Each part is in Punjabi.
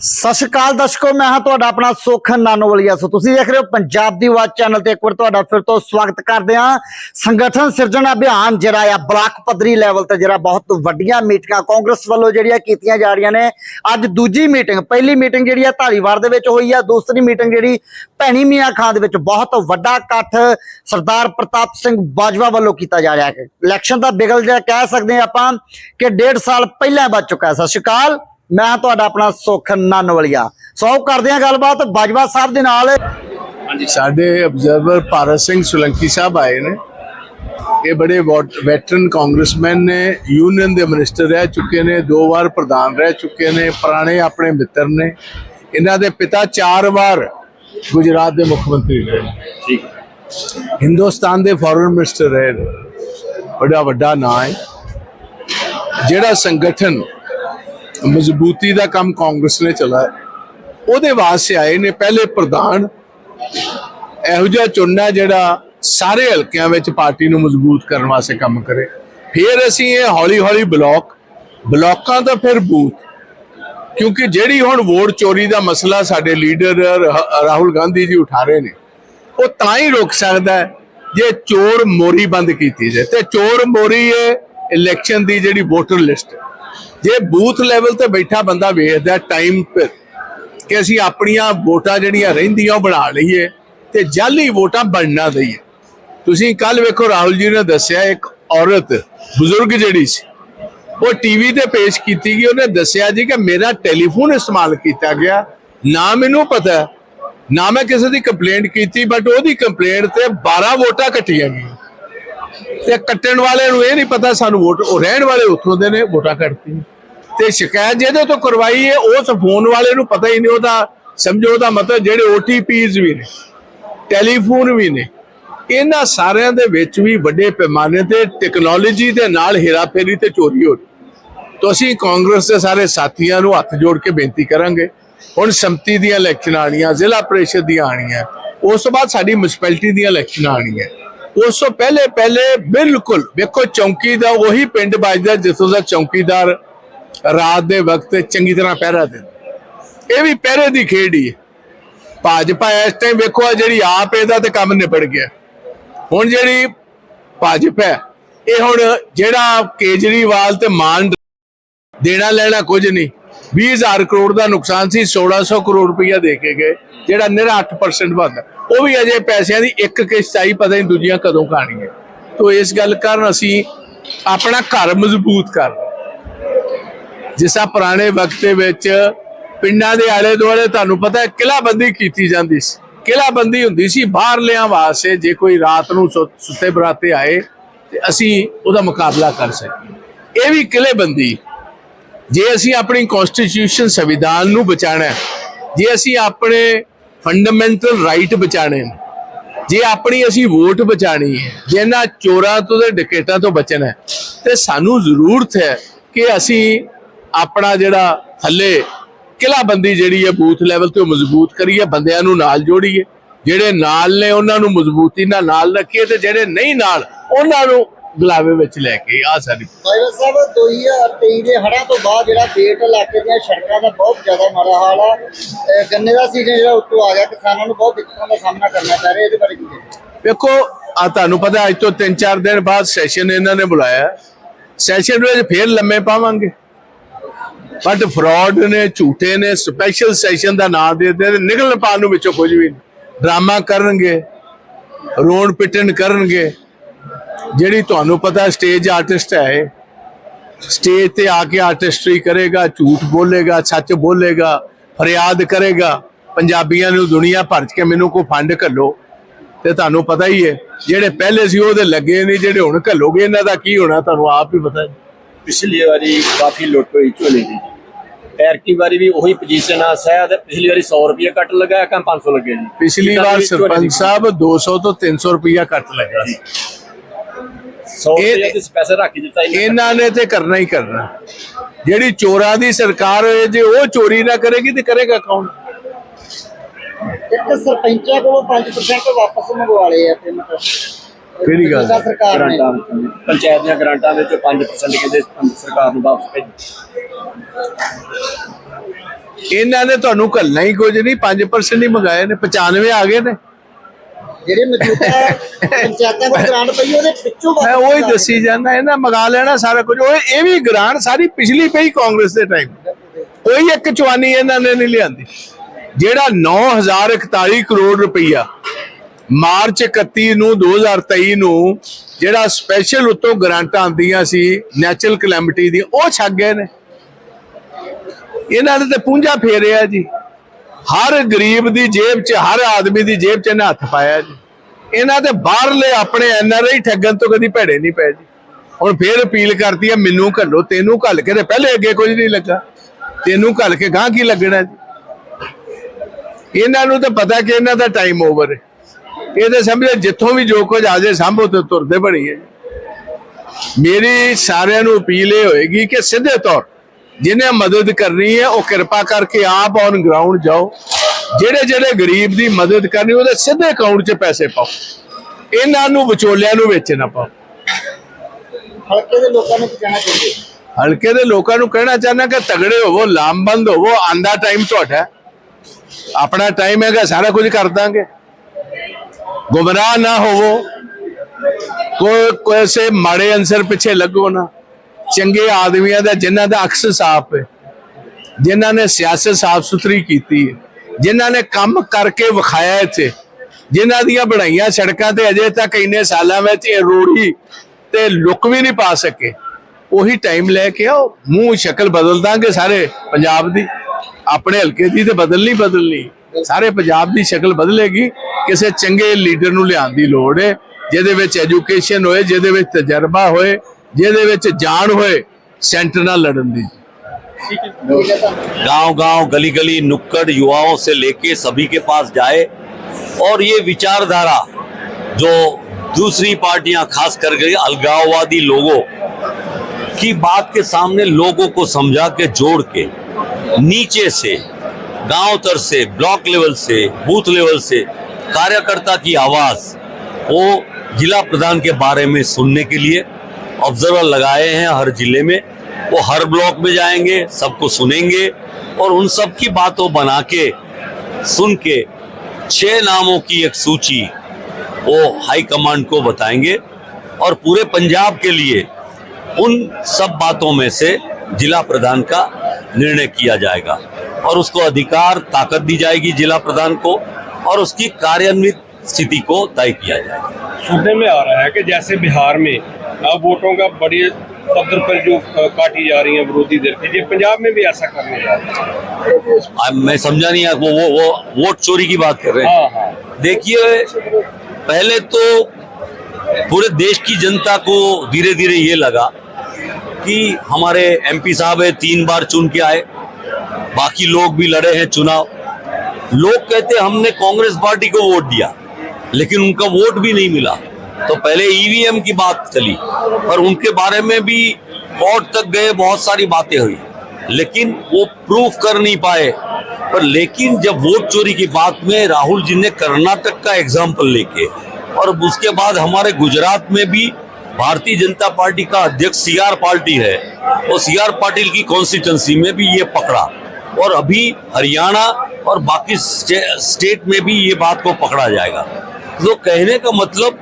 ਸਤਿ ਸ਼੍ਰੀ ਅਕਾਲ ਦਰਸ਼ਕੋ, ਮੈਂ ਹਾਂ ਤੁਹਾਡਾ ਆਪਣਾ ਸੁਖ ਨਾਨੋਵਲੀਆ। ਸੋ ਤੁਸੀਂ ਦੇਖ ਰਹੇ ਹੋ ਪੰਜਾਬ ਦੀ ਆਵਾਜ਼ ਚੈਨਲ ਤੇ ਇੱਕ ਵਾਰ ਤੁਹਾਡਾ ਫਿਰ ਤੋਂ ਸਵਾਗਤ ਕਰਦੇ ਹਾਂ। ਸੰਗਠਨ ਸਿਰਜਣ ਅਭਿਆਨ, ਜਿਹੜਾ ਆ ਬਲਾਕ ਪੱਧਰੀ ਲੈਵਲ ਤੇ ਜਿਹੜਾ ਬਹੁਤ ਵੱਡੀਆਂ ਮੀਟਿੰਗਾਂ ਕਾਂਗਰਸ ਵੱਲੋਂ ਜਿਹੜੀਆਂ ਕੀਤੀਆਂ ਜਾ ਰਹੀਆਂ ਨੇ, ਅੱਜ ਦੂਜੀ ਮੀਟਿੰਗ, ਪਹਿਲੀ ਮੀਟਿੰਗ ਜਿਹੜੀ ਆ ਧਾਰੀਵਾਲ ਦੇ ਵਿੱਚ ਹੋਈ ਆ, ਦੂਸਰੀ ਮੀਟਿੰਗ ਜਿਹੜੀ ਭੈਣੀ ਮੀਆਂ ਖਾਂ ਦੇ ਵਿੱਚ ਬਹੁਤ ਵੱਡਾ ਇਕੱਠ ਸਰਦਾਰ ਪ੍ਰਤਾਪ ਸਿੰਘ ਬਾਜਵਾ ਵੱਲੋਂ ਕੀਤਾ ਜਾ ਰਿਹਾ ਹੈ। ਇਲੈਕਸ਼ਨ ਦਾ ਬਿਗਲ ਜਿਹੜਾ ਕਹਿ ਸਕਦੇ ਹਾਂ ਆਪਾਂ ਕਿ ਡੇਢ ਸਾਲ ਪਹਿਲਾਂ ਵੱਜ ਚੁੱਕਾ ਹੈ। ਸਤਿ ਸ਼੍ਰੀ ਅਕਾਲ। ਮੈਂ ਤੁਹਾਡਾ ਆਪਣਾ ਸੁਖ ਨਾਨੋਵਾਲੀਆ। ਸੋ ਕਰਦੇ ਹਾਂ ਗੱਲਬਾਤ ਬਾਜਵਾ ਸਾਹਿਬ ਦੇ ਨਾਲ। ਸਾਡੇ ਅਬਜ਼ਰਵਰ ਭਾਰਤ ਸਿੰਘ ਸੁਲੰਕੀ ਸਾਹਿਬ ਆਏ ਨੇ। ਇਹ ਬੜੇ ਵੈਟਰਨ ਕਾਂਗਰਸਮੈਨ ਨੇ ਯੂਨੀਅਨ ਦੇ ਮਿਨਿਸਟਰ ਰਹਿ ਚੁੱਕੇ ਨੇ ਦੋ ਵਾਰ ਪ੍ਰਧਾਨ ਰਹਿ ਚੁੱਕੇ ਨੇ ਪੁਰਾਣੇ ਆਪਣੇ ਮਿੱਤਰ ਨੇ। ਇਹਨਾਂ ਦੇ ਪਿਤਾ ਚਾਰ ਵਾਰ ਗੁਜਰਾਤ ਦੇ ਮੁੱਖ ਮੰਤਰੀ ਰਹੇ ਨੇ। ਠੀਕ। ਹਿੰਦੁਸਤਾਨ ਦੇ ਫੋਰਨ ਮਿਨਿਸਟਰ ਰਹੇ ਨੇ। ਬੜਾ ਵੱਡਾ ਨਾਂ ਹੈ। ਜਿਹੜਾ ਸੰਗਠਨ ਮਜ਼ਬੂਤੀ ਦਾ ਕੰਮ ਕਾਂਗਰਸ ਨੇ ਚਲਾਇਆ ਉਹਦੇ ਵਾਸਤੇ ਆਏ ਨੇ ਪਹਿਲੇ ਪ੍ਰਧਾਨ। ਇਹੋ ਜਿਹਾ ਚੁਣਨਾ ਜਿਹੜਾ ਸਾਰੇ ਹਲਕਿਆਂ ਵਿੱਚ ਪਾਰਟੀ ਨੂੰ ਮਜ਼ਬੂਤ ਕਰਨ ਵਾਸਤੇ ਕੰਮ ਕਰੇ। ਫਿਰ ਅਸੀਂ ਇਹ ਹੌਲੀ ਹੌਲੀ ਬਲਾਕ, ਬਲਾਕਾਂ ਦਾ ਫਿਰ ਬੂਥ। ਕਿਉਂਕਿ ਜਿਹੜੀ ਹੁਣ ਵੋਟ ਚੋਰੀ ਦਾ ਮਸਲਾ ਸਾਡੇ ਲੀਡਰ ਰਾਹੁਲ ਗਾਂਧੀ ਜੀ ਉਠਾ ਰਹੇ ਨੇ, ਉਹ ਤਾਂ ਹੀ ਰੁਕ ਸਕਦਾ ਜੇ ਚੋਰ ਮੋਰੀ ਬੰਦ ਕੀਤੀ ਜਾਏ। ਤੇ ਚੋਰ ਮੋਰੀ ਹੈ ਇਲੈਕਸ਼ਨ ਦੀ ਜਿਹੜੀ ਵੋਟਰ ਲਿਸਟ ਜੇ ਬੂਥ ਲੈਵਲ ਤੇ ਬੈਠਾ ਬੰਦਾ ਵੇਖਦਾ ਟਾਈਮ ਕਿ ਅਸੀਂ ਆਪਣੀਆਂ ਵੋਟਾਂ ਜਿਹੜੀਆਂ ਰਹਿੰਦੀਆਂ ਉਹ ਬਣਾ ਲਈਏ ਤੇ ਜਾਲੀ ਵੋਟਾਂ ਬਣਨਾ ਦਈਏ ਤੁਸੀਂ ਕੱਲ ਵੇਖੋ ਰਾਹੁਲ ਜੀ ਨੇ ਦੱਸਿਆ ਇੱਕ ਔਰਤ, ਬਜ਼ੁਰਗ ਜਿਹੜੀ ਸੀ, ਉਹ ਟੀਵੀ ਤੇ ਪੇਸ਼ ਕੀਤੀ ਗਈ, ਉਹਨੇ ਦੱਸਿਆ ਜੀ ਕਿ ਮੇਰਾ ਟੈਲੀਫੋਨ ਇਸਤੇਮਾਲ ਕੀਤਾ ਗਿਆ। ਨਾ ਮੈਨੂੰ ਪਤਾ, ਨਾ ਮੈਂ ਕਿਸੇ ਦੀ ਕੰਪਲੇਂਟ ਕੀਤੀ ਬਟ ਉਹਦੀ ਕੰਪਲੇਂਟ ਤੇ 12 ਵੋਟਾਂ ਕੱਟੀਆਂ ਗਈਆਂ। ਤੇ ਕੱਟਣ ਵਾਲੇ ਨੂੰ ਇਹ ਨਹੀਂ ਪਤਾ ਸਾਨੂੰ ਵੋਟ ਉਹ ਰਹਿਣ ਵਾਲੇ ਉੱਥੋਂ ਦੇ ਨੇ, ਵੋਟਾਂ ਕੱਟਤੀ ਤੇ ਸ਼ਿਕਾਇਤ ਜਿਹਦੇ ਤੋਂ ਕਰਵਾਈ ਹੈ ਉਸ ਫੋਨ ਵਾਲੇ ਨੂੰ ਪਤਾ ਹੀ ਨਹੀਂ, ਉਹਦਾ ਸਮਝੋ ਉਹਦਾ ਮਤਲਬ ਜਿਹੜੇ OTPs ਵੀ ਨੇ, ਟੈਲੀਫੋਨ ਵੀ ਨੇ, ਇਹਨਾਂ ਸਾਰਿਆਂ ਦੇ ਵਿੱਚ ਵੀ ਵੱਡੇ ਪੈਮਾਨੇ ਤੇ ਟੈਕਨੋਲੋਜੀ ਦੇ ਨਾਲ ਹੇਰਾਫੇਰੀ ਤੇ ਚੋਰੀ ਹੋ ਰਹੀ। ਤਾਂ ਅਸੀਂ ਕਾਂਗਰਸ ਦੇ ਸਾਰੇ ਸਾਥੀਆਂ ਨੂੰ ਹੱਥ ਜੋੜ ਕੇ ਬੇਨਤੀ ਕਰਾਂਗੇ, ਹੁਣ ਸੰਮਤੀ ਦੀਆਂ ਇਲੈਕਸ਼ਨ ਆਣੀਆਂ ਜ਼ਿਲ੍ਹਾ ਪ੍ਰੀਸ਼ਦ ਦੀਆਂ ਆਣੀਆਂ ਉਸ ਤੋਂ ਬਾਅਦ ਸਾਡੀ ਮਿਊਨਿਸਪੈਲਿਟੀ ਦੀਆਂ ਇਲੈਕਸ਼ਨ ਆਣੀਆਂ ਉਸ ਤੋਂ ਪਹਿਲੇ ਪਹਿਲੇ ਬਿਲਕੁਲ, ਵੇਖੋ ਚੌਂਕੀ ਦਾ ਉਹੀ ਪਿੰਡ ਵੱਜਦਾ ਜਿੱਥੋਂ ਦਾ ਚੌਂਕੀਦਾਰ ਰਾਤ ਦੇ ਵਕਤ ਚੰਗੀ ਤਰ੍ਹਾਂ ਪਹਿਰਾ ਦਿੰਦਾ। ਇਹ ਵੀ ਪਹਿਰੇ ਦੀ ਖੇਡ ਹੀ ਹੈ। ਭਾਜਪਾ ਇਸ ਟਾਈਮ ਵੇਖੋ ਆ ਜਿਹੜੀ ਆਪ ਇਹਦਾ ਤੇ ਕੰਮ ਨਿਬੜ ਗਿਆ। ਹੁਣ ਜਿਹੜੀ ਭਾਜਪਾ ਇਹ ਹੁਣ ਜਿਹੜਾ ਕੇਜਰੀਵਾਲ ਤੇ ਮਾਨ ਦੇਣਾ ਲੈਣਾ ਕੁਝ ਨਹੀਂ। 20000 ਕਰੋੜ ਦਾ ਨੁਕਸਾਨ ਸੀ 1600 ਕਰੋੜ ਰੁਪਇਆ ਦੇ ਕੇ ਗਏ, ਜਿਹੜਾ ਨਿਹਰਾ 8% ਬਣਦਾ। ਉਹ ਵੀ ਅਜੇ ਪੈਸਿਆਂ ਦੀ ਇੱਕ ਕਿਸ਼ਤ ਆਈ, ਪਤਾ ਨਹੀਂ ਦੂਜੀਆਂ ਕਦੋਂ ਖਾਣੀ ਹੈ ਤੋਂ ਇਸ ਗੱਲ ਕਾਰਨ ਅਸੀਂ ਆਪਣਾ ਘਰ ਮਜ਼ਬੂਤ ਕਰ ਜਿਸਾ ਪੁਰਾਣੇ ਵਕਤ ਦੇ ਵਿੱਚ ਪਿੰਡਾਂ ਦੇ ਆਲੇ ਦੁਆਲੇ ਤੁਹਾਨੂੰ ਪਤਾ ਹੈ, ਕਿਲਾਬੰਦੀ ਕੀਤੀ ਜਾਂਦੀ ਸੀ। ਕਿਲਾਬੰਦੀ ਹੁੰਦੀ ਸੀ, ਬਾਹਰਲਿਆਂ ਵਾਸਤੇ ਜੇ ਕੋਈ ਰਾਤ ਨੂੰ ਸੁੱਤੇ ਬਰਾਤੇ ਆਏ, ਤੇ ਅਸੀਂ ਉਹਦਾ ਮੁਕਾਬਲਾ ਕਰ ਸਕੀਏ। ਇਹ ਵੀ ਕਿਲੇਬੰਦੀ। ਜੇ ਅਸੀਂ ਆਪਣੀ ਕਨਸਟੀਟਿਊਸ਼ਨ ਸੰਵਿਧਾਨ ਨੂੰ ਬਚਾਣਾ ਜੇ ਅਸੀਂ ਆਪਣੇ ਫੰਡਾਮੈਂਟਲ ਰਾਈਟ ਬਚਾਣੇ ਨੇ। ਜੇ ਆਪਣੀ ਅਸੀਂ ਵੋਟ ਬਚਾਣੀ ਹੈ, ਜੇ ਚੋਰਾਂ ਤੋਂ ਤੇ ਡਕੈਤਾਂ ਤੋਂ ਬਚਣਾ ਹੈ, ਤੇ ਸਾਨੂੰ ਜ਼ਰੂਰਤ ਹੈ ਕਿ ਅਸੀਂ ਆਪਣਾ ਜਿਹੜਾ ਥੱਲੇ ਕਿਲਾਬੰਦੀ ਜਿਹੜੀ ਹੈ ਬੂਥ ਲੈਵਲ ਤੇ ਮਜ਼ਬੂਤ ਕਰੀਏ, ਬੰਦਿਆਂ ਨੂੰ ਨਾਲ ਜੋੜੀਏ। ਜਿਹੜੇ ਨਾਲ ਨੇ, ਉਹਨਾਂ ਨੂੰ ਮਜ਼ਬੂਤੀ ਨਾਲ ਨਾਲ ਰੱਖੀਏ ਤੇ ਜਿਹੜੇ ਨਹੀਂ ਨਾਲ, ਉਹਨਾਂ ਨੂੰ ਗਲਾਵੇ ਵਿੱਚ ਲੈ ਕੇ ਆ ਸਾਡੀ ਬਾਜਵਾ ਸਾਹਿਬ 2023 ਦੇ ਹੜ੍ਹਾਂ ਤੋਂ ਬਾਅਦ ਜਿਹੜਾ ਬੇਟ ਇਲਾਕੇ ਦੀਆਂ ਸੜਕਾਂ ਦਾ ਬਹੁਤ ਜ਼ਿਆਦਾ ਮਾੜਾ ਹਾਲ ਆ। ਅਹ ਗੰਨੇ ਦਾ ਸੀਜ਼ਨ ਜਿਹੜਾ ਉੱਤੋਂ ਆ ਗਿਆ ਕਿਸਾਨਾਂ ਨੂੰ ਬਹੁਤ ਦਿੱਕਤਾਂ ਦਾ ਸਾਹਮਣਾ ਕਰਨਾ ਪੈ ਰਿਹਾ ਇਹਦੇ ਬਾਰੇ ਕੀ ਵੇਖੋ ਆ ਤੁਹਾਨੂੰ ਪਤਾ ਅੱਜ ਤੋਂ 3-4 ਦਿਨ ਬਾਅਦ ਸੈਸ਼ਨ ਇਹਨਾਂ ਨੇ ਬੁਲਾਇਆ। ਸੈਸ਼ਨ ਵਿੱਚ ਫੇਰ ਲੰਮੇ ਪਾਵਾਂਗੇ। ਬਟ ਫਰਾਡ ਨੇ ਝੂਠੇ ਨੇ ਸਪੈਸ਼ਲ ਸੈਸ਼ਨ ਦਾ ਨਾਮ ਦੇ ਦੇ ਨਿਕਲਣ ਪਾਣ ਨੂੰ ਵਿੱਚੋਂ ਕੁਝ ਵੀ ਨਹੀਂ। ਡਰਾਮਾ ਕਰਨਗੇ ਰੋਣ ਪਿੱਟਣ ਕਰਨਗੇ। ਜਿਹੜੀ ਤੁਹਾਨੂੰ ਪਤਾ ਸਟੇਜ ਆਰਟਿਸਟ ਹੈ। ਸਟੇਜ ਤੇ ਆ ਕੇ ਆਰਟਿਸਟਰੀ ਕਰੇਗਾ ਝੂਠ ਬੋਲੇਗਾ ਸੱਚ ਬੋਲੇਗਾ ਫਰਿਆਦ ਕਰੇਗਾ। ਪੰਜਾਬੀਆਂ ਨੂੰ ਦੁਨੀਆ ਭਰ ਚ ਕੇ ਮੈਨੂੰ ਕੋਈ ਫੰਡ ਘੱਲੋ। ਤੇ ਤੁਹਾਨੂੰ ਪਤਾ ਹੀ ਹੈ ਜਿਹੜੇ ਪਹਿਲੇ ਸੀ ਉਹਦੇ ਲੱਗੇ ਨਹੀਂ ਜਿਹੜੇ ਹੁਣ ਘੱਲੋਗੇ ਇਹਨਾਂ ਦਾ ਕੀ ਹੋਣਾ ਤੁਹਾਨੂੰ ਆਪ ਹੀ ਪਤਾ ਹੈ। ਪਿਛਲੀ ਵਾਰੀ ਕਾਫੀ ਲੁੱਟ ਹੋਈ ਝੋਲੇ ਦੀ। ਐਰਕੀ ਵਾਰੀ ਵੀ ਉਹੀ ਪੋਜੀਸ਼ਨ ਆ ਸ਼ਾਇਦ ਪਿਛਲੀ ਵਾਰੀ 100 ਰੁਪਏ ਕੱਟ ਲਗਾਇਆ ਕੰਮ 500 ਲੱਗੇ ਜੀ? ਪਿਛਲੀ ਵਾਰ ਸਰਪੰਚ ਸਾਹਿਬ 200 ਤੋਂ 300 ਰੁਪਇਆ ਕੱਟ ਲੱਗਾ ਸੀ। 100 ਇਹ- ਰੁਪਏ ਦੇ ਪੈਸੇ ਰੱਖ ਦਿੱਤਾ ਇਹਨਾਂ ਨੇ। ਤੇ ਕਰਨਾ ਹੀ ਕਰਨਾ। ਜਿਹੜੀ ਚੋਰਾਂ ਦੀ ਸਰਕਾਰ ਹੋਏ ਜੇ ਉਹ ਚੋਰੀ ਨਾ ਕਰੇਗੀ ਤੇ ਕਰੇਗਾ ਕੌਣ? ਇੱਕ ਸਰਪੰਚਾਂ ਕੋਲੋਂ 5% ਵਾਪਸ ਮੰਗਵਾ ਲਏ ਆ ਤੇ ਮਤਲਬ ਕਿਹੜੀ ਗੱਲ? ਸਰਕਾਰ ਨੇ। ਪੰਚਾਇਤ ਦੀਆਂ ਗ੍ਰਾਂਟਾਂ ਵਿੱਚ 5% ਕਹਿੰਦੇ ਸਰਕਾਰ ਨੂੰ ਵਾਪਸ ਭੇਜੋ ਇਹਨਾਂ ਨੇ ਤੁਹਾਨੂੰ ਘੱਲਣਾ ਹੀ ਕੁਝ ਨਹੀਂ 5% ਹੀ ਮੰਗਾਏ ਨੇ 95 ਆ ਗਏ ਨੇ। ਜਿਹੜੇ ਮੌਜੂਦਾ ਪੰਚਾਇਤਾਂ ਕੋਲ ਗ੍ਰਾਂਟ ਪਈ, ਉਹਦੇ ਵਿੱਚੋਂ ਮੈਂ ਉਹੀ ਦੱਸੀ ਜਾਂਦਾ, ਇਹਨਾਂ ਮੰਗਾ ਲੈਣਾ ਸਾਰਾ ਕੁਝ। ਉਹ ਇਹ ਵੀ ਗ੍ਰਾਂਟ ਸਾਰੀ ਪਿਛਲੀ ਪਈ ਕਾਂਗਰਸ ਦੇ ਟਾਈਮ ਕੋਈ ਇੱਕ ਚਵਾਨੀ ਇਹਨਾਂ ਨੇ ਨਹੀਂ ਲਿਆਂਦੀ। ਜਿਹੜਾ 9041 ਕਰੋੜ ਰੁਪਈਆ ਮਾਰਚ 31 ਨੂੰ 2023 ਨੂੰ ਜਿਹੜਾ ਸਪੈਸ਼ਲ ਉਤੋਂ ਗ੍ਰਾਂਟਾਂ ਆਉਂਦੀਆਂ ਸੀ ਨੈਚੁਰਲ ਕਲੈਮਿਟੀ ਦੀ, ਉਹ ਛੱਗ ਗਏ ਨੇ। ਇਹਨਾਂ ਨੇ ਤੇ ਪੁੰਜਾ ਫੇਰਿਆ ਜੀ। ਹਰ ਗਰੀਬ ਦੀ ਜੇਬ 'ਚ, ਹਰ ਆਦਮੀ ਦੀ ਜੇਬ 'ਚ ਇਹਨਾਂ ਹੱਥ ਪਾਇਆ ਜੀ। ਇਹਨਾਂ ਦੇ ਬਾਹਰਲੇ ਆਪਣੇ ਐਨਆਰਆਈ ਠੱਗਣ ਤੋਂ ਕਦੀ ਭੇੜੇ ਨਹੀਂ ਪਏ ਜੀ। ਹੁਣ ਫੇਰ ਅਪੀਲ ਕਰਦੀ ਹੈ ਮੈਨੂੰ ਘੱਲੋ, ਤੈਨੂੰ ਘੱਲ ਕੇ ਤੇ ਪਹਿਲੇ ਅੱਗੇ ਕੁਝ ਨਹੀਂ ਲੱਗਾ। ਤੈਨੂੰ ਘੱਲ ਕੇ ਗਾਂ ਕੀ ਲੱਗਣਾ ਜੀ? ਇਹਨਾਂ ਨੂੰ ਤਾਂ ਪਤਾ ਕਿ ਇਹਨਾਂ ਦਾ ਟਾਈਮ ਓਵਰ ਹੈ। ਇਹ ਤਾਂ ਸਮਝੇ, ਜਿੱਥੋਂ ਵੀ ਜੋ ਕੁਝ ਆ ਜਾਏ, ਸਾਂਭੋ ਤੇ ਤੁਰਦੇ ਬਣੀ ਹੈ ਮੇਰੀ ਸਾਰਿਆਂ ਨੂੰ ਅਪੀਲ ਇਹ ਹੋਏਗੀ ਕਿ ਸਿੱਧੇ ਤੌਰ ਜਿਹਨੇ ਮਦਦ ਕਰਨੀ ਹੈ ਉਹ ਕਿਰਪਾ ਕਰਕੇ ਆਪ ਔਨ ਗਰਾਊਂਡ ਜਾਓ। ਜਿਹੜੇ ਜਿਹੜੇ ਗਰੀਬ ਦੀ ਮਦਦ ਕਰਨੀ ਉਹਦੇ ਸਿੱਧੇ ਅਕਾਊਂਟ 'ਚ ਪੈਸੇ ਪਾਓ। ਇਹਨਾਂ ਨੂੰ ਵਿਚੋਲਿਆਂ ਨੂੰ ਵਿੱਚ ਨਾ ਪਾਓ। ਹਲਕੇ ਦੇ ਲੋਕਾਂ ਨੂੰ ਕਹਿਣਾ ਚਾਹੁੰਦੇ ਹਲਕੇ ਦੇ ਲੋਕਾਂ ਨੂੰ ਕਹਿਣਾ ਚਾਹੁੰਦਾ ਕਿ ਤਗੜੇ ਹੋਵੋ ਲਾਮਬੰਦ ਹੋਵੋ ਆਂਦਾ ਟਾਈਮ ਤੁਹਾਡਾ। ਆਪਣਾ ਟਾਈਮ ਹੈਗਾ ਸਾਰਾ ਕੁਝ ਕਰ ਦਾਂਗੇ। ਗੁੰਮਰਾਹ ਨਾ ਹੋਵੋ। ਕੋਈ ਕੋਈ ਮਾੜੇ ਅਨਸਰ ਪਿੱਛੇ ਲੱਗੋ ਨਾ। ਚੰਗੇ ਆਦਮੀਆਂ ਦਾ, ਜਿਨ੍ਹਾਂ ਦਾ ਅਕਸ ਸਾਫ਼ ਹੈ, ਜਿਨ੍ਹਾਂ ਨੇ ਸਿਆਸਤ ਸਾਫ਼ ਸੁਥਰੀ ਕੀਤੀ ਹੈ, ਜਿਨ੍ਹਾਂ ਨੇ ਕੰਮ ਕਰਕੇ ਵਿਖਾਇਆ ਇੱਥੇ, ਜਿਨ੍ਹਾਂ ਦੀਆਂ ਬਣਾਈਆਂ ਸੜਕਾਂ ਤੇ ਅਜੇ ਤੱਕ ਇੰਨੇ ਸਾਲਾਂ ਵਿੱਚ ਇਹ ਰੋੜੀ ਤੇ ਲੁੱਕ ਵੀ ਨਹੀਂ ਪਾ ਸਕੇ। ਉਹੀ ਟਾਈਮ ਲੈ ਕੇ ਆਓ, ਮੂੰਹ ਸ਼ਕਲ ਬਦਲ ਦਾਂਗੇ ਸਾਰੇ ਪੰਜਾਬ ਦੀ। ਆਪਣੇ ਹਲਕੇ ਦੀ ਤੇ ਬਦਲਣੀ ਬਦਲਣੀ। ਸਾਰੇ ਪੰਜਾਬ ਦੀ ਸ਼ਕਲ ਬਦਲੇਗੀ। ਕਿਸੇ ਚੰਗੇ ਲੀਡਰ ਨੂੰ ਲਿਆਉਣ ਦੀ ਲੋੜ ਹੈ, ਜਿਹਦੇ ਵਿੱਚ ਐਜੂਕੇਸ਼ਨ ਹੋਏ, ਜਿਹਦੇ ਵਿੱਚ ਤਜਰਬਾ ਹੋਏ ਜਿਹਦੇ ਵਿੱਚ ਜਾਣ ਹੋਏ ਸੈਂਟਰ ਨਾਲ ਲੜਨ ਦੀ गांव गांव गली गली नुक्कड़ युवाओं से लेके सभी के पास जाए और ये विचारधारा जो दूसरी पार्टियां खास करके अलगाववादी लोगों की बात के सामने लोगों को समझा के जोड़ के नीचे से गांव तर से ब्लॉक लेवल से बूथ लेवल से कार्यकर्ता की आवाज वो जिला प्रधान के बारे में सुनने के लिए ऑब्जर्वर लगाए हैं हर ज़िले में। वो हर ब्लॉक में जाएँगे, सबको सुनेंगे और उन सब की बातों बना के सुन के छह नामों की एक सूची वो हाई कमांड को बताएँगे और पूरे पंजाब के लिए उन सब बातों में से जिला प्रधान का निर्णय किया जाएगा। और उसको अधिकार, ताकत दी जाएगी जिला प्रधान को और उसकी कार्यान्वित स्थिति को तय किया जाए। सुनने में आ रहा है कि जैसे बिहार में अब वोटों का बड़ी पद्धर पर जो काटी जा रही है विरोधी दल की पंजाब में भी ऐसा करने जा रहे हैं। मैं समझा नहीं वो वो वो वोट चोरी की बात कर रहे हैं। हाँ हाँ। देखिए पहले तो पूरे देश की जनता को धीरे धीरे ये लगा कि हमारे एमपी साहब है तीन बार चुन के आए बाकी लोग भी लड़े हैं चुनाव। लोग कहते हमने कांग्रेस पार्टी को वोट दिया। लेकिन उनका वोट भी नहीं मिला। तो पहले ईवीएम की बात चली पर उनके बारे में भी कोर्ट तक गए बहुत सारी बातें हुई। लेकिन वो प्रूफ कर नहीं पाए। पर लेकिन जब वोट चोरी की बात में राहुल जी ने कर्नाटक का एग्ज़ाम्पल लेके और उसके बाद हमारे गुजरात में भी भारतीय जनता पार्टी का अध्यक्ष सी आर पार्टी है वो सी आर पाटिल की कॉन्स्टिट्यूंसी में भी ये पकड़ा। और अभी हरियाणा और बाकी स्टे, स्टेट में भी ये बात को पकड़ा जाएगा। तो कहने का मतलब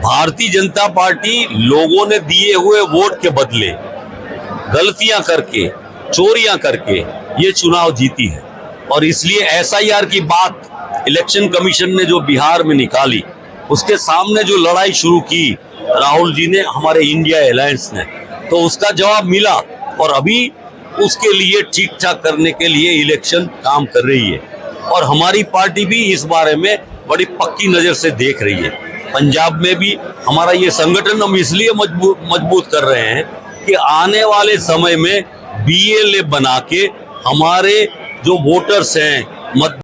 भारतीय जनता पार्टी लोगों ने दिए हुए वोट के बदले गलतियाँ करके, चोरियाँ करके ये चुनाव जीती है। और इसलिए एसआईआर की बात, इलेक्शन कमीशन ने जो बिहार में निकाली, उसके सामने जो लड़ाई शुरू की, राहुल जी ने हमारे इंडिया अलायंस ने तो उसका जवाब मिला। और अभी उसके लिए ठीक ठाक करने के लिए इलेक्शन काम कर रही है। और हमारी पार्टी भी इस बारे में बड़ी पक्की नज़र से देख रही है। पंजाब में भी हमारा ये संगठन हम इसलिए मज़बूत कर रहे हैं कि आने वाले समय में बी एल ए बना के हमारे जो वोटर्स हैं, मत